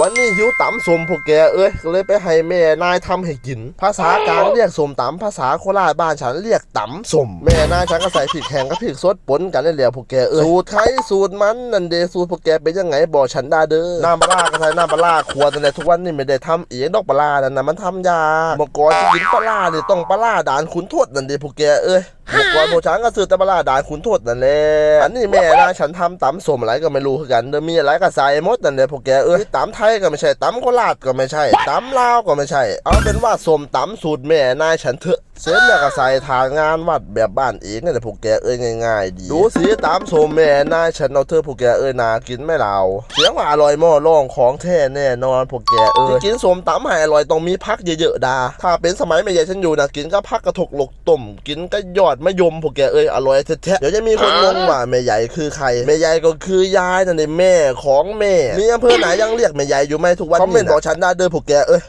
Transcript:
วันนี้หิวตำสมพวกแกเอ้ยก็เลยไปให้แม่นายทำให้กิน ภาษากลางเรียกสมตำภาษาโคราชบ้านฉันเรียกตำสมแม่นายฉันก็ใส่พริกแห้งกับพริกสดปนกันได้แล้วพวกแกเอ้ยสูตรใครสูตรมันนั่นเดสูตรพวกแกเป็นยังไงบอกฉันได้เด้อน้ำปลาร้าก็ใส่น้ำปลาร้าขวดนั่นแหละทุกวันนี้ไม่ได้ทำเองดอกปลาร้านั่นนะมันทำยากเมื่อก่อนจะกินปลาร้าเนี่ยต้องปลาร้าด่านขุนทวดนั่นเดพวกแกเอ้ยเมื่อก่อนพวกฉันก็ซื้อแต่ปลาร้าด่านขุนทวดนั่นแหละอันนี้แม่นายฉันทำตำสมอะไรก็ไม่รู้คือกันเดี๋ยวมีอะไรก็ใส่หมดนั่นแหละพวกแกเอ้ยตำไทยก็ไม่ใช่ตำโคราชก็ไม่ใช่ตำลาวก็ไม่ใช่ เอาเป็นว่าสมตำสูตรแม่นายฉันเถอะ เสร็จแล้วก็ใส่ทางานวัดแบบบ้านเองนั่นแหละพวกแกเอ้ยง่ายๆดี ดูสีตำสมแม่นายฉันเอาเธอะพวกแกเอ้ยนากินไหม่เราเสียงว่าอร่อยหม้อร่องของแท้แน่นอนพวกแกเอ้ยกินสมตำให้อร่อยต้องมีพักเยอะๆดา ถ้าเป็นสมัยแม่ใหญ่ฉันอยู่นะกินก็พักกระถกหลกต้มกินก็ยอดมะยมพวกแกเอ้ยอร่อยแท้ๆเดี๋ยวจะมีคนงงว่าแม่ใหญ่คือใครแม่ใหญ่ก็คือยายนั่นเองแม่ของแม่มีอำเภอไหนยังเรียกแม่ใหญ่อยู่ไหมทุกวันนี้คอมเมนต์บอกฉันได้เด้อพวกแกเอ้ย